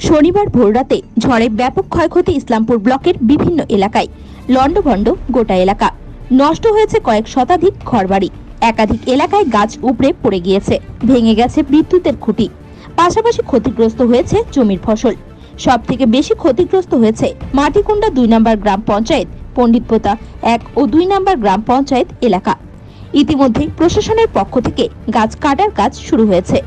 শনিবার ভোররাতে ঝড়ে ব্যাপক ক্ষয়ক্ষতি ইসলামপুর ব্লকের বিভিন্ন এলাকায়। লন্ডভন্ড গোটা এলাকা। নষ্ট হয়েছে কয়েক শতাধিক ঘরবাড়ি। একাধিক এলাকায় গাছ উপড়ে পড়ে গিয়েছে। ভেঙে গেছে বিদ্যুতের খুঁটি। পাশাপাশি ক্ষতিগ্রস্ত হয়েছে জমির ফসল। সব থেকে বেশি ক্ষতিগ্রস্ত হয়েছে মাটিকুন্ডা দুই নম্বর গ্রাম পঞ্চায়েত, পণ্ডিতপোতা এক ও দুই নম্বর গ্রাম পঞ্চায়েত এলাকা। ইতিমধ্যে প্রশাসনের পক্ষ থেকে গাছ কাটার কাজ শুরু হয়েছে।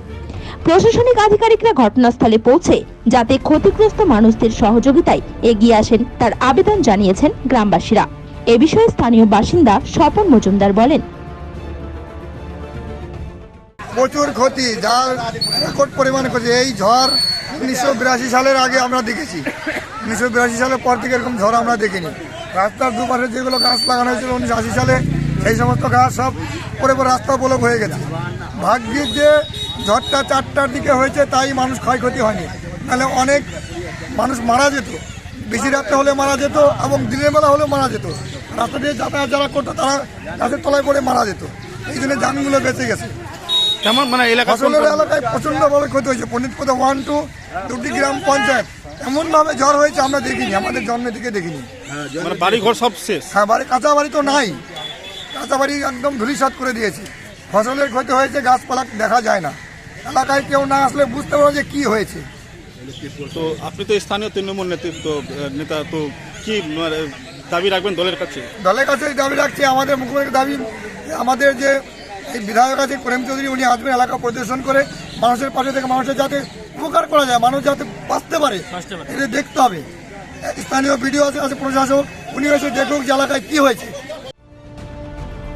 প্রশাসনিক আধিকারিকরা ঘটনাস্থলে পৌঁছে যাতে ক্ষতিগ্রস্ত মানুষদের সহযোগিতায় এগিয়ে আসেন তার আবেদন জানিয়েছেন গ্রামবাসীরা। এ বিষয়ে স্থানীয় বাসিন্দা স্বপন মজুমদার বলেন। প্রচুর ক্ষতি যা রেকর্ড পরিমাণে ক্ষতি। এই ঝড় উনিশশো বিরাশি সালের আগে আমরা দেখেছি। উনিশশো বিরাশি সালের পর থেকে এরকম ঝড় আমরা দেখিনি। রাস্তার দুপাশে যেগুলো গাছ লাগানো হয়েছিল উনিশশো আশি সালে সেই সমস্ত গাছ সব পরে পরে রাস্তা বলক হয়ে গেছে। ভাগ্যের যে ঝড়টা চারটার দিকে হয়েছে তাই মানুষ ক্ষয়ক্ষতি হয়নি। নাহলে অনেক মানুষ মারা যেত। বেশি রাত্রে হলে মারা যেত এবং দিনের বেলা হলেও মারা যেত। রাস্তা দিয়ে যাতায়াত যারা করতো তারা গাছের তলায় পড়ে মারা যেত। এই জন্য যানগুলো বেঁচে গেছে। তেমন মানে এলাকা ফসলের এলাকায় প্রচণ্ড ভাবে ক্ষতি হয়েছে। পণ্ডিতপদা ওয়ান টু দুটি গ্রাম পঞ্চায়েত। এমন ভাবে ঝড় হয়েছে আমরা দেখিনি আমাদের জন্মের দিকে দেখিনি। মানে বাড়ি ঘর সব শেষ? হ্যাঁ বাড়ি কাঁচা বাড়ি তো নাই। কাঁচা বাড়ি একদম ধুলিসাৎ করে দিয়েছে। ফসলের ক্ষতি হয়েছে গাছপালা দেখা যায় না। এলাকায় কেউ না আসলে বুঝতে পারব যে কি হয়েছে। তো আপনি তো স্থানীয় তৃণমূল নেতৃত্ব নেতা তো কি মানে, দাবি রাখবেন দলের কাছে? দলের কাছে দাবি রাখছি আমাদের মুখ্যমন্ত্রীর দাবি আমাদের যে এই বিধায়ক আছে প্রেম চৌধুরী উনি আসবেন এলাকা পরিদর্শন করে মানুষের পাশে থেকে মানুষের যাতে উপকার করা যায় মানুষ যাতে বাঁচতে পারে এটা দেখতে হবে। স্থানীয় ভিডিও আছে আছে প্রশাসক উনি এসে দেখুক যে এলাকায় কী হয়েছে।